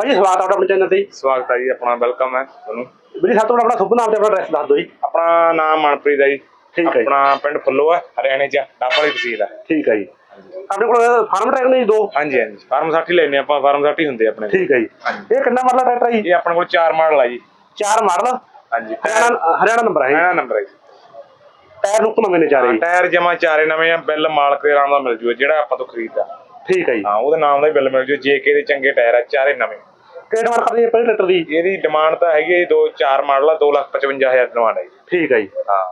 ਭਾਈ ਸਵਾਗਤ ਹੈ ਤੁਹਾਡਾ ਆਪਣੇ ਚੈਨਲ ਤੇ। ਸਵਾਗਤ ਹੈ ਜੀ ਆਪਣਾ ਵੈਲਕਮ ਹੈ ਤੁਹਾਨੂੰ। ਵੀਰੇ ਸਭ ਤੋਂ ਪਹਿਲਾਂ ਆਪਣਾ ਸ਼ੁਭ ਨਾਮ ਤੇ ਆਪਣਾ ਐਡਰੈਸ ਦੱਸ ਦਿਓ ਜੀ। ਆਪਣਾ ਨਾਮ ਮਨਪ੍ਰੀਤ ਹੈ ਜੀ। ਠੀਕ ਹੈ ਜੀ। ਆਪਣਾ ਪਿੰਡ ਫੁੱਲੋ ਹੈ ਹਰਿਆਣੇ ਚ ਡਾਪਾਲੀ ਤਹਿਸੀਲ ਹੈ। ਠੀਕ ਹੈ ਜੀ। ਆਪਣੇ ਕੋਲ ਫਾਰਮ ਟਰੈਕ ਨੇ ਜੀ ਦੋ? ਹਾਂਜੀ ਹਾਂਜੀ। ਫਾਰਮ 60 ਲੈਨੇ ਆਪਾਂ ਫਾਰਮ 60 ਹੁੰਦੇ ਆਪਣੇ ਕੋਲ। ਠੀਕ ਹੈ ਜੀ। ਇਹ ਕਿੰਨਾ ਮਰਲਾ ਟਰੈਕਟਰ ਹੈ ਜੀ? ਇਹ ਆਪਣੇ ਕੋਲ ਚਾਰ ਮਾਡਲ ਆ ਜੀ। ਚਾਰ ਮਾਡਲ ਹਾਂਜੀ। ਹਰਿਆਣਾ ਹਰਿਆਣਾ ਨੰਬਰ ਹੈ ਜੀ ਹਰਿਆਣਾ ਨੰਬਰ ਹੈ ਜੀ। ਟਾਇਰ ਨੁੱਕ ਨਵੇਂ ਨੇ ਚਾਰੇ ਜੀ। ਟਾਇਰ ਜਮਾ ਚਾਰੇ ਨਵੇਂ ਆ ਬਿੱਲ ਮਾਲਕ ਦੇ ਨਾਮ ਦਾ ਮਿਲ ਜੂਗਾ ਜਿਹੜਾ ਆਪਾਂ ਤੋਂ ਖਰੀਦਦਾ। ਠੀਕ ਹੈ ਜੀ। ਹਾਂ ਉਹਦੇ ਨਾਮ ਦਾ ਹੀ ਬਿੱਲ ਮਿਲ ਜੂ ਜੇਕੇ ਦੇ ਚੰਗੇ ਟਾਇਰ ਆ ਚਾਰੇ ਨਵੇਂ। ਕਿਹੜੇ ਡਿਮਾਂਡ ਕਰਦੇ ਜੀ ਪਹਿਲੇ ਟਰੈਕਟਰ ਦੀ? ਇਹਦੀ ਡਿਮਾਂਡ ਤਾਂ ਹੈਗੀ ਹੈ ਜੀ ਦੋ ਚਾਰ ਮਾਡਲ ਆ 255000 ਡਿਮਾਂਡ ਹੈ ਜੀ। ਠੀਕ ਹੈ ਜੀ। ਹਾਂ।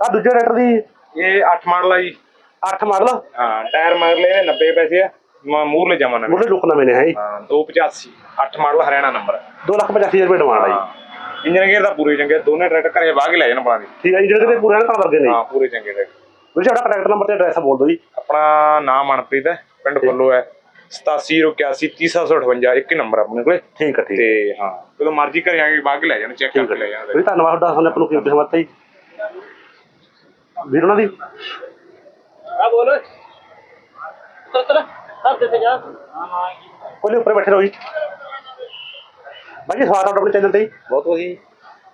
ਆ ਦੂਜੇ ਟਰੈਕਟਰ ਦੀ? ਇਹ 8 ਮਾਡਲ ਆ ਜੀ। 8 ਮਾਡਲ? ਹਾਂ ਟਾਇਰ ਮਗਰਲੇ ਇਹਦੇ 90 ਪੈਸੇ ਆ। ਮ- ਮੂਹਰਲੇ ਜਮਾ ਨਵੇਂ। ਮੁੱਢਲੇ ਲੁੱਕ ਨਵੇਂ ਨੇ ਹੈ ਜੀ। ਹਾਂ 285 8 ਮਾਡਲ ਹਰਿਆਣਾ ਨੰਬਰ 285000 ਰੁਪਏ ਡਿਮਾਂਡ ਹੈ ਜੀ। ਇੰਜਨ ਗੇਅਰ ਤਾਂ ਪੂਰੇ ਚੰਗੇ ਦੋਨੇ ਟਰੈਕਟਰ ਘਰੇ ਵਾਹ ਕੇ ਲੈ ਜਾਣ ਬਣਾ ਦੇ ਠੀਕ ਹੈ ਜੀ ਜਿਹੜੇ ਕਿਤੇ ਪੂਰੇ ਨਾਲ ਕਰਦੇ ਨੇ ਹਾਂ ਪੂਰੇ ਚੰਗੇ ਟਰੈਕਟਰ ਵੀਰੇ ਤੁਹਾਡਾ ਟਰੈਕਟਰ ਨੰਬਰ ਤੇ ਐਡਰੈਸ ਬੋਲ ਦਿਓ ਜੀ। ਆਪਣਾ ਨਾਮ ਮਨਪ੍ਰੀਤ ਹੈ ਪਿੰਡ ਫੁੱਲੋ ਹੈ। 8781 30758 ਇੱਕ ਨੰਬਰ ਆਪਣੇ ਕੋਲੇ। ਠੀਕ ਹੈ ਠੀਕ ਤੇ ਹਾਂ ਜਦੋਂ ਮਰਜ਼ੀ ਘਰੇ ਆ ਕੇ ਵਾਹ ਕੇ ਲੈ ਜਾਣ ਚੈੱਕ ਕਰਕੇ ਲੈ ਜਾਣ। ਵੀਰੇ ਧੰਨਵਾਦ ਤੁਹਾਡਾ ਸਾਨੂੰ ਆਪਾਂ ਨੂੰ ਕੀਮਤ ਸਮਝਤਾ ਜੀ। ਵੀਰ ਉਹਨਾਂ ਦੀ? ਆ ਬੋਲ। ਤਰ ਹੱਥ ਤੇ ਜਾ ਕੋਲੇ ਉੱਪਰ ਬੈਠੇ ਰਹੋ ਜੀ। ਬਾਈ ਜੀ ਸਵਾਗਤ ਹੈ ਤੁਹਾਡਾ ਆਪਣੇ ਚੈਨਲ ਤੇ ਜੀ। ਬਹੁਤ ਵਧੀਆ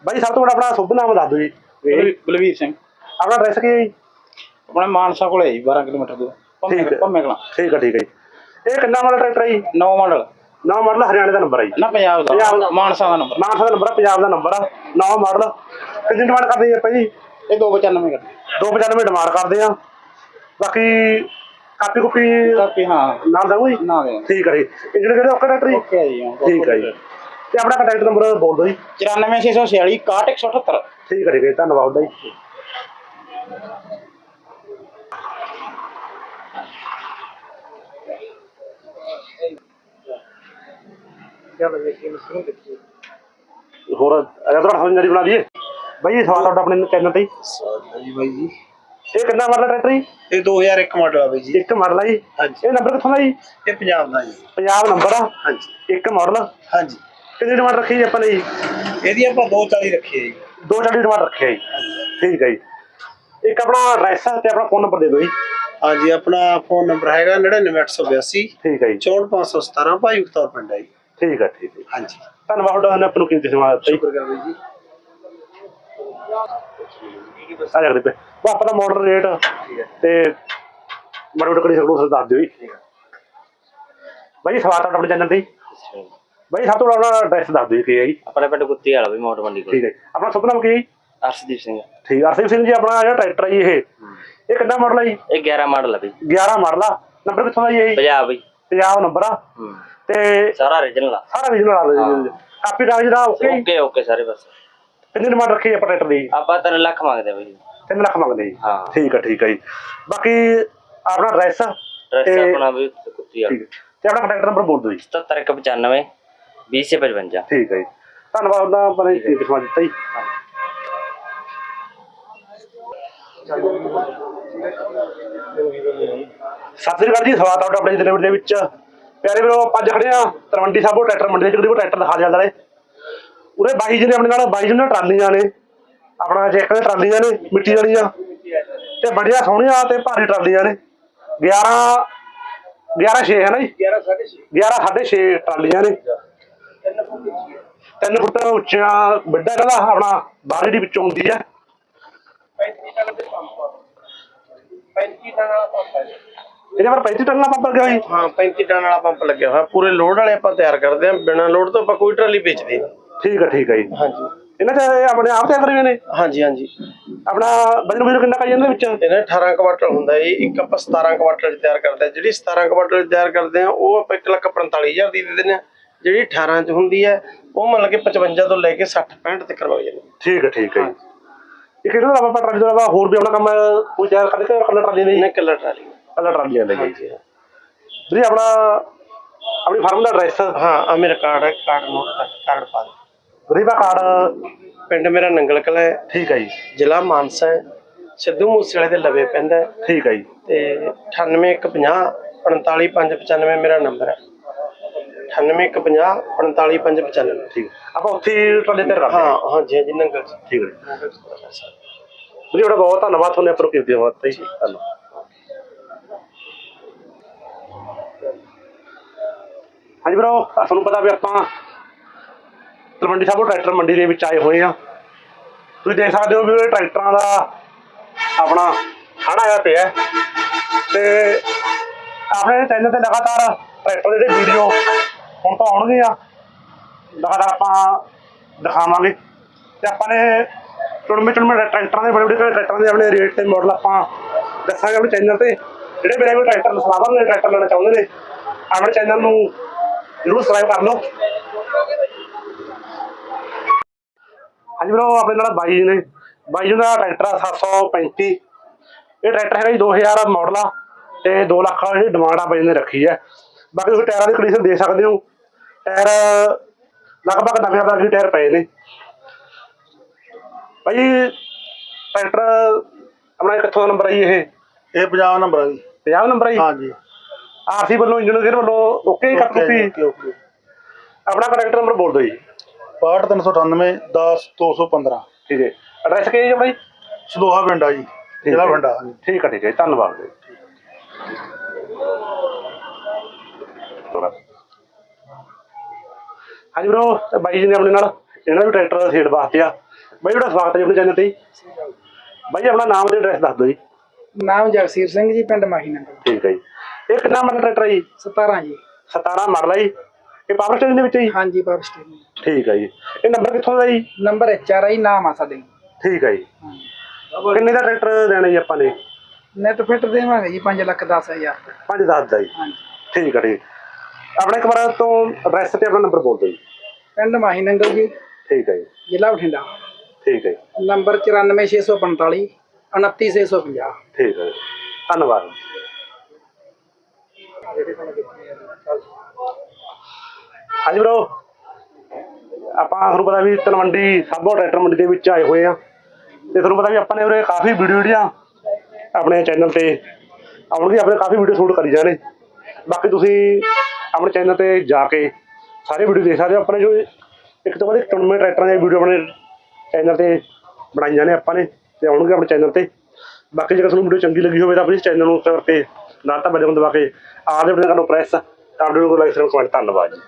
ਬਾਈ ਜੀ ਸਭ ਤੋਂ ਵੱਡਾ ਆਪਣਾ ਸ਼ੁਭ ਨਾਮ ਦੱਸ ਦਿਓ ਜੀ। ਬਲਵੀਰ- ਬਲਵੀਰ ਸਿੰਘ। ਆਪਣਾ ਐਡਰੈਸ ਕੀ ਹੈ ਜੀ? ਆਪਣੇ ਮਾਨਸਾ ਕੋਲੇ ਹੈ ਜੀ 12 ਕਿਲੋਮੀਟਰ ਦੂਰ। ਠੀਕ ਹੈ। ਪੰਮੇ ਕਲਾਂ। ਠੀਕ ਹੈ ਠੀਕ ਹੈ ਜੀ। ਇਹ ਕਿੰਨਾ ਮਾਡਲ ਟਰੈਕਟਰ ਹੈ ਜੀ? ਨੌ ਮਾਡਲ ਨਵਾਂ ਮਾਡਲ ਹਰਿਆਣੇ ਦਾ ਨੰਬਰ ਹੈ ਜੀ। ਨਾ ਪੰਜਾਬ ਪੰਜਾਬ ਦਾ। ਦਾ ਮਾਨਸਾ ਦਾ ਨੰਬਰ ਮਾਨਸਾ ਦਾ ਨੰਬਰ ਆ ਪੰਜਾਬ ਦਾ ਨੰਬਰ ਆ। ਨਵਾਂ ਮਾਡਲ ਕਿੰਨੀ ਡਿਮਾਂਡ ਕਰਦੇ ਜੀ ਆਪਾਂ ਜੀ? ਇਹ 295 ਕਰ 295 ਡਿਮਾਂਡ ਕਰਦੇ ਆ। ਬਾਕੀ ਕਾਪੀ ਕੁਪੀ ਕਾਪੀ ਹਾਂ। ਨਾਲ ਦਊਂ ਜੀ? ਨਾ ਦੇ ਠੀਕ ਹੈ ਜੀ। ਇਹ ਜਿਹੜੇ ਜਿਹੜੇ ਓਕੇ ਟਰੈਕਟਰ ਜੀ? ਓਕੇ ਜੀ ਠੀਕ ਹੈ ਜੀ। ਤੇ ਆਪਣਾ ਕੰਟੈਕਟ ਨੰਬਰ ਬੋਲ ਦਿਓ ਜੀ। 94646 6178 ਠੀਕ ਹੈ ਠੀਕ ਜੀ ਹੋਰ ਅਗਰ ਤੁਹਾਡਾ ਬਣਾ ਦਈਏ ਬਾਈ ਜੀ ਸਵਾਲ ਤੁਹਾਡਾ ਆਪਣੇ ਚੈਨਲ ਤੇ। ਜੀ। ਜੀ ਬਾਈ ਜੀ। ਇਹ ਕਿੰਨਾ ਮਾਡਲ ਟਰੈਕਟਰ ਜੀ? ਇਹ 2001 ਮਾਡਲ ਆ ਬਾਈ ਜੀ। ਇੱਕ ਮਾਡਲ ਆ ਜੀ। ਹਾਂਜੀ। ਇਹ ਨੰਬਰ ਕਿੱਥੋਂ ਦਾ ਜੀ? ਇਹ ਪੰਜਾਬ ਦਾ ਜੀ। ਪੰਜਾਬ ਨੰਬਰ ਆ। ਹਾਂਜੀ। ਇੱਕ ਮਾਡਲ। ਹਾਂਜੀ। ਕਿੰਨੀ ਡਿਮਾਂਡ ਰੱਖੀ ਜੀ ਆਪਾਂ ਨੇ ਜੀ? ਇਹਦੀ ਆਪਾਂ 240 ਰੱਖੀ ਹੈ ਜੀ। ਦੋ ਚਾਲੀ ਡਿਮਾਂਡ ਰੱਖਿਆ ਜੀ। ਠੀਕ ਹੈ ਜੀ। ਇੱਕ ਆਪਣਾ ਐਡਰੈਸ ਤੇ ਆਪਣਾ ਫੋਨ ਨੰਬਰ ਦੇ ਦਿਓ ਜੀ। ਹਾਂਜੀ ਆਪਣਾ ਫੋਨ ਨੰਬਰ ਹੈਗਾ 99882 ਠੀਕ ਹੈ ਜੀ। 64517 ਭਾਈ ਉਤਰ ਪਿੰਡ ਹੈ ਜੀ। ਠੀਕ ਹੈ ਠੀਕ ਹੈ ਹਾਂਜੀ। ਧੰਨਵਾਦ ਤੁਹਾਡਾ ਨੇ ਆਪਾਂ ਨੂੰ ਕੀਮਤੀ ਸਮਾਂ ਦਿੱਤਾ ਜੀ। ਸ਼ੁਕਰ ਕਰ ਬਾਈ ਜੀ। ਆ ਜਾ ਉਹ ਆਪਾਂ ਦਾ ਮਾਡਲ ਰੇਟ ਤੇ ਮੜੋੜ ਕੜੀ ਸਕੜੋ ਸਰ ਦੱਸ ਦਿਓ ਜੀ। ਬਾਈ ਸਵਾਗਤ ਹੈ ਆਪਣੇ ਚੈਨਲ ਤੇ ਜੀ। ਬਾਈ ਸਭ ਤੋਂ ਪਹਿਲਾਂ ਐਡਰੈਸ ਦੱਸ ਦਿਓ ਜੀ ਕੀ ਹੈ ਜੀ। ਆਪਣੇ ਪਿੰਡ ਕੁੱਤੀ ਵਾਲਾ ਵੀ ਮੋਟਰ ਮੰਡੀ ਕੋਲ। ਠੀਕ ਹੈ ਜੀ। ਆਪਣਾ ਸੁਪਨਾ ਕੀ ਹੈ ਜੀ? ਅਰਸ਼ਦੀਪ ਸਿੰਘ। ਠੀਕ ਅਰਸ਼ਦੀਪ ਸਿੰਘ ਜੀ ਆਪਣਾ ਜਿਹੜਾ ਟਰੈਕਟਰ ਹੈ ਜੀ ਇਹ। ਇਹ ਕਿੰਨਾ ਮਾਡਲ ਹੈ ਜੀ? ਇਹ 11 ਮਾਡਲ ਆ ਬਈ। 11 ਮਾਡਲ ਆ। ਨੰਬਰ ਕਿੱਥੋਂ ਦਾ ਜੀ ਇਹ ਜੀ? ਪੰਜਾਬ ਬਈ। ਪੰਜਾਬ ਨੰਬਰ ਆ। ਹੂੰ। ਤੇ ਸਾਰਾ origignal ਆ। ਸਾਰਾ ਵਿਜਨ ਲਾ ਦਿਓ ਜੀ ਕਾਪੀ ਦਾ ਓਕੇ ਓਕੇ ਓਕੇ ਸਾਰੇ ਬਸ। ਕਿੰਨੀ ਡਿਮਾਂਡ ਰੱਖੀ ਆਪਾਂ ਟਰੈਕਟਰ ਦੀ। ਆਪਾਂ 3 ਲੱਖ ਮੰਗਦੇ ਆ ਬਈ। 3 ਲੱਖ ਮੰਗਦੇ ਜੀ। ਹਾਂ। ਠੀਕ ਹੈ ਠੀਕ ਹੈ ਜੀ। ਬਾਕੀ ਆਪਣਾ ਐਡਰੈਸ ਡਰੈਸ ਆਪਣਾ ਵੀ ਕੁੱਤੀ ਹੈ ਤੇ ਆਪਣਾ ਕੰਟੈਕਟ ਨੰਬਰ ਬੋਲ ਦਿਓ ਜੀ। 77195 2055 ਠੀਕ ਹੈ ਜੀ। ਧੰਨਵਾਦ ਉਹਦਾ ਕਿਸਮਾ ਦਿੱਤਾ ਜੀ। ਸਤਿ ਸ੍ਰੀ ਅਕਾਲ ਜੀ ਸਵਾਗਤ ਹੈ ਤੁਹਾਡਾ ਆਪਣੇ ਦੇ ਵਿੱਚ। ਪਿਆਰੇ ਵੀਰੋ ਅੱਜ ਖੜੇ ਆ ਤਰਵੰਡੀ ਸਾਹਿਬੋ ਟਰੈਕਟਰ ਮੰਡੀ ਦੇ ਵਿੱਚ ਕੋਈ ਟਰੈਕਟਰ ਦਿਖਾ ਜਾਂਦਾ ਨੇ ਉਰੇ ਬਾਈ ਜੀ ਨੇ ਆਪਣੇ ਨਾਲ ਬਾਈ ਜੀ ਨੇ ਟਰਾਲੀਆਂ ਨੇ ਆਪਣਾ ਚੈੱਕ ਦੇ ਟਰਾਲੀਆਂ ਨੇ ਮਿੱਟੀ ਵਾਲੀਆਂ। ਤੇ ਬੜੀਆਂ ਸੋਹਣੀਆਂ ਤੇ ਭਾਰੀ ਟਰਾਲੀਆਂ ਨੇ। 11 11 6 ਹੈ ਨਾ ਜੀ? 11 6.5 11 6.5 ਟਰਾਲੀਆਂ ਨੇ। ਤਿੰਨ ਫੁੱਟ ਉੱਚਾ ਵੱਡਾ ਕਹਿੰਦਾ ਆਪਣਾ ਬਾਹਰ ਜਿਹੜੀ ਵਿੱਚੋਂ ਹੁੰਦੀ ਹੈ। 35 ਟਨ ਦੇ ਪੰਪ 35 ਟਨ ਵਾਲਾ ਪੰਪ ਹੈ ਇਹਦੇ ਪਰ 35 ਟਨ ਦਾ ਪੰਪ ਲੱਗਿਆ ਹੋਈ ਹਾਂ 35 ਟਨ ਵਾਲਾ ਪੰਪ ਲੱਗਿਆ ਹੋਇਆ। ਪੂਰੇ ਲੋਡ ਵਾਲੇ ਆਪਾਂ ਤਿਆਰ ਕਰਦੇ ਹਾਂ। ਬਿਨਾਂ ਲੋਡ ਤੋਂ ਆਪਾਂ ਕੋਈ ਟਰਾਲੀ ਵੇਚਦੇ ਨਹੀਂ। ਠੀਕ ਹੈ ਠੀਕ ਹੈ ਜੀ। ਹਾਂਜੀ। ਇਹਨਾਂ ਇਹ ਆਪਣੇ ਆਪ ਤਿਆਰ ਕਰੇ ਨੇ? ਹਾਂਜੀ ਹਾਂਜੀ। ਆਪਣਾ ਵਜਨ ਵਜਨ ਕਿੰਨਾ ਕਾਈ ਜਾਂਦਾ ਵਿੱਚ? ਇਹਨਾਂ 18 ਕੁਆਟਰ ਹੁੰਦਾ ਜੀ। ਇੱਕ ਆਪਾਂ 17 ਕੁਆਟਰ ਤਿਆਰ ਕਰਦੇ ਹਾਂ। ਜਿਹੜੀ 17 ਕੁਆਟਰ ਤਿਆਰ ਕਰਦੇ ਆ ਉਹ ਆਪਾਂ 145000 ਦੀ ਦੇ ਦਿੰਦੇ ਆ ਜਿਹੜੀ 18 ਚ ਹੁੰਦੀ ਹੈ ਉਹ ਮੰਨ ਕੇ 55 ਤੋਂ ਲੈ ਕੇ 60 65 ਤੱਕ ਕਰਵਾ ਜਾਂਦੇ ਠੀਕ ਹੈ ਠੀਕ ਹੈ ਜੀ। ਇਹ ਕਿਹੜਾ ਆਪਾਂ ਟਰਾਲੀ ਦਾ ਹੋਰ ਵੀ ਆਪਣਾ ਕੰਮ ਕੋਈ ਤਿਆਰ ਕਰਦੇ ਕਿ ਕੱਲਾ ਟਰਾਲੀ ਨਹੀਂ ਨੇ ਕਲਰ ਟਰਾਲੀ। ਕੱਲਾ ਟਰਾਲੀ ਆਂਦਾ ਜੀ। ਵੀਰੇ ਆਪਣਾ ਆਪਣੀ ਫਾਰਮ ਦਾ ਐਡਰੈਸ ਹਾਂ ਆ ਮੇਰਾ ਕਾਰਡ ਹੈ ਕਾਰਡ ਨੋਟ ਕਰ ਕਾਰਡ ਪਾ ਦੇ ਗਰੀਬਾ ਕਾਰਡ ਪਿੰਡ ਮੇਰਾ ਨੰਗਲ ਕਲਾ ਹੈ। ਠੀਕ ਹੈ ਜੀ। ਜ਼ਿਲ੍ਹਾ ਮਾਨਸਾ ਹੈ। ਸਿੱਧੂ ਮੂਸੇਵਾਲੇ ਦੇ ਲਵੇ ਪੈਂਦਾ ਹੈ। ਠੀਕ ਹੈ ਜੀ। ਤੇ 98150 45595 ਮੇਰਾ ਨੰਬਰ ਹੈ। 98150 45595 ਠੀਕ। ਆਪਾਂ ਉੱਥੇ ਹੀ ਤਿਆਰ ਕਰਦੇ ਹਾਂ। ਹਾਂ ਹਾਂ ਜੀ ਜੀ ਨੰਗਲ ਚ। ਠੀਕ ਹੈ ਜੀ। ਵੀਰੇ ਤੁਹਾਡਾ ਬਹੁਤ ਧੰਨਵਾਦ। ਤੁਹਾਨੂੰ ਆਪਰੋ ਕੀਤੀ ਵਾਸਤੇ ਜੀ। ਧੰਨਵਾਦ। ਹਾਂਜੀ ਵੀਰੋ ਤੁਹਾਨੂੰ ਪਤਾ ਵੀ ਆਪਾਂ ਤਲਵੰਡੀ ਸਾਬੋ ਟਰੈਕਟਰ ਮੰਡੀ ਦੇ ਵਿੱਚ ਆਏ ਹੋਏ ਆ ਤੁਸੀਂ ਦੇਖ ਸਕਦੇ ਹੋ ਵੀ ਉਹ ਟਰੈਕਟਰਾਂ ਦਾ ਆਪਣਾ ਖਾਣਾ ਆਇਆ ਪਿਆ ਤੇ ਆਪਣੇ ਚੈਨਲ ਤੇ ਲਗਾਤਾਰ ਟਰੈਕਟਰ ਜਿਹੜੇ ਵੀਡੀਓ ਹੁਣ ਤਾਂ ਆਉਣਗੇ ਆ ਲਗਾਤਾਰ ਆਪਾਂ ਦਿਖਾਵਾਂਗੇ। ਤੇ ਆਪਾਂ ਨੇ ਚੁਣਵੇਂ ਚੁਣਵੇਂ ਟਰੈਕਟਰਾਂ ਦੇ ਬੜੇ ਬੜੇ ਟਰੈਕਟਰਾਂ ਦੇ ਆਪਣੇ ਰੇਟ ਤੇ ਮਾਡਲ ਆਪਾਂ ਦੱਸਾਂਗੇ ਆਪਣੇ ਚੈਨਲ ਤੇ। ਜਿਹੜੇ ਮੇਰੇ ਕੋਲ ਟਰੈਕਟਰ ਲਸਵਾਵਾਂ ਨੇ ਟਰੈਕਟਰ ਲੈਣਾ ਚਾਹੁੰਦੇ ਨੇ, ਆਪਣੇ ਚੈਨਲ ਨੂੰ ਜਰੂਰ ਸਬਸਕ੍ਰਾਈਬ ਕਰ ਲਓ ਹਾਂਜੀ ਵੀਰੋ ਆਪਣੇ ਨਾਲ ਬਾਈ ਜੀ ਨੇ। ਬਾਈ ਜੀ ਦਾ ਟਰੈਕਟਰ ਆ 735 ਇਹ ਟਰੈਕਟਰ ਹੈਗਾ ਜੀ 2000 ਮਾਡਲ ਆ ਤੇ 2 ਲੱਖ ਵਾਲੀ ਡਿਮਾਂਡ ਆ ਬਾਈ ਨੇ ਰੱਖੀ ਹੈ ਬਾਕੀ ਤੁਸੀਂ ਟਾਇਰਾਂ ਦੀ ਕੰਡੀਸ਼ਨ ਦੇਖ ਸਕਦੇ ਹੋ। ਟਾਇਰ ਲਗਭਗ ਨਵੇਂ ਨਵੇਂ ਟਾਇਰ ਪਏ ਨੇ। ਭਾਈ ਟਰੈਕਟਰ ਆਪਣਾ ਕਿੱਥੋਂ ਦਾ ਨੰਬਰ ਹੈ ਜੀ ਇਹ? ਇਹ 50 ਨੰਬਰ ਆ ਜੀ। 50 ਨੰਬਰ ਹੈ ਜੀ? ਹਾਂਜੀ। ਆਰਸੀ ਵੱਲੋਂ ਇੰਜਨ ਗੇਅਰ ਵੱਲੋਂ ਓਕੇ ਕੱਟ ਓਕੇ ਆਪਣਾ ਕੰਟੈਕਟ ਨੰਬਰ ਬੋਲ ਦਿਓ ਜੀ। 6398 10 215 ਠੀਕ ਹੈ। ਐਡਰੈਸ ਕੀ ਹੈ ਜੀ ਆਪਣਾ ਜੀ? ਸਦੋਹਾ ਪਿੰਡ ਆ ਜੀ ਠੀਕ ਜ਼ਿਲ੍ਹਾ। ਪਿੰਡ ਆ ਠੀਕ ਹੈ ਠੀਕ ਹੈ ਧੰਨਵਾਦ ਜੀ। ਹਾਂਜੀ ਬ్రో ਬਾਈ ਜੀ ਨੇ ਆਪਣੇ ਨਾਲ ਇਹਨਾਂ ਵੀ ਟਰੈਕਟਰ ਦਾ ਸੇਲ ਵਾਸਤੇ ਆ। ਬਾਈ ਤੁਹਾਡਾ ਸਵਾਗਤ ਹੈ ਜੀ ਆਪਣੇ ਚੈਨਲ ਤੇ ਜੀ। ਬਾਈ ਆਪਣਾ ਨਾਮ ਤੇ ਐਡਰੈਸ ਦੱਸ ਦਿਓ ਜੀ। ਨਾਮ ਜਗਸੀਰ ਸਿੰਘ ਜੀ ਪਿੰਡ ਮਾਹੀ ਨੰਗਲ ਠੀਕ ਹੈ ਜੀ। ਇਹ ਕਿੰਨਾ ਮਾਡਲ ਟਰੈਕਟਰ ਹੈ ਜੀ 17 ਜੀ। 17 ਮਾਡਲ ਹੈ ਜੀ। ਇਹ ਪਾਵਰ ਸਟੇਸ਼ਨ ਦੇ ਵਿੱਚ ਹੈ ਜੀ? ਹਾਂਜੀ ਪਾਵਰ ਸਟੇਸ਼ਨ ਠੀਕ ਹੈ ਜੀ। ਇਹ ਨੰਬਰ ਕਿੱਥੋਂ ਦਾ ਜੀ? ਨੰਬਰ ਐਚ ਆਰ ਆਈ ਨਾਮ ਆ ਸਾਡੇ। ਠੀਕ ਹੈ ਜੀ। ਕਿੰਨੇ ਦਾ ਟਰੈਕਟਰ ਦੇਣਾ ਜੀ ਆਪਾਂ ਨੇ? ਨੈਟ ਫਿੱਟ ਦੇਵਾਂਗੇ ਜੀ 5 ਲੱਖ 10 ਹਜ਼ਾਰ। ਦਾ। 5 10 ਦਾ ਜੀ। ਹਾਂਜੀ। ਠੀਕ ਹੈ ਠੀਕ ਆਪਣਾ ਇੱਕ ਵਾਰ ਤੋਂ ਐਡਰੈਸ ਤੇ ਆਪਣਾ ਨੰਬਰ ਬੋਲ ਦਿਓ ਜੀ। ਪਿੰਡ ਮਾਹੀ ਨੰਗਲ ਜੀ। ਠੀਕ ਹੈ ਜੀ। ਜ਼ਿਲ੍ਹਾ ਬਠਿੰਡਾ। ਠੀਕ ਹੈ ਨੰਬਰ 94645 29650 ਠੀਕ ਹੈ ਜੀ। ਧੰਨਵਾਦ ਹਾਂਜੀ ਬ్రో ਆਪਾਂ ਤੁਹਾਨੂੰ ਪਤਾ ਵੀ ਤਲਵੰਡੀ ਸਾਬੋ ਟਰੈਕਟਰ ਮੰਡੀ ਦੇ ਵਿੱਚ ਆਏ ਹੋਏ ਆ। ਤੇ ਤੁਹਾਨੂੰ ਪਤਾ ਵੀ ਆਪਾਂ ਨੇ ਉਰੇ ਕਾਫੀ ਵੀਡੀਓ ਜਿਹੜੀਆਂ ਆਪਣੇ ਚੈਨਲ ਤੇ ਆਉਣਗੇ ਆਪਣੇ ਕਾਫੀ ਵੀਡੀਓ ਸ਼ੂਟ ਕਰੀ ਜਾਣੇ। ਬਾਕੀ ਤੁਸੀਂ ਆਪਣੇ ਚੈਨਲ ਤੇ ਜਾ ਕੇ ਸਾਰੇ ਵੀਡੀਓ ਦੇਖ ਸਕਦੇ ਹੋ। ਆਪਣੇ ਜੋ ਇੱਕ ਤੋਂ ਬਾਅਦ ਇੱਕ ਟੂਰਨਾਮੈਂਟ ਟਰੈਕਟਰਾਂ ਦੀ ਵੀਡੀਓ ਆਪਣੇ ਚੈਨਲ ਤੇ ਬਣਾਈਆਂ ਨੇ ਆਪਾਂ ਨੇ ਤੇ ਆਉਣਗੇ ਆਪਣੇ ਚੈਨਲ ਤੇ। ਬਾਕੀ ਜੇਕਰ ਤੁਹਾਨੂੰ ਵੀਡੀਓ ਚੰਗੀ ਲੱਗੀ ਹੋਵੇ ਤਾਂ ਪਲੀਜ਼ ਚੈਨਲ ਨੂੰ ਸਬਸਕ੍ਰਾਈਬ ਕਰਕੇ ਨਾਲ ਤਾਂ ਬੈਲ ਆਈਕਨ ਦਬਾ ਕੇ ਆਲ ਬਟਨ ਕਰੋ ਪ੍ਰੈਸ ਤਾਂ ਨੂੰ ਲਾਈਕ ਕਰੋ ਕਮੈਂਟ ਧੰਨਵਾਦ ਜੀ।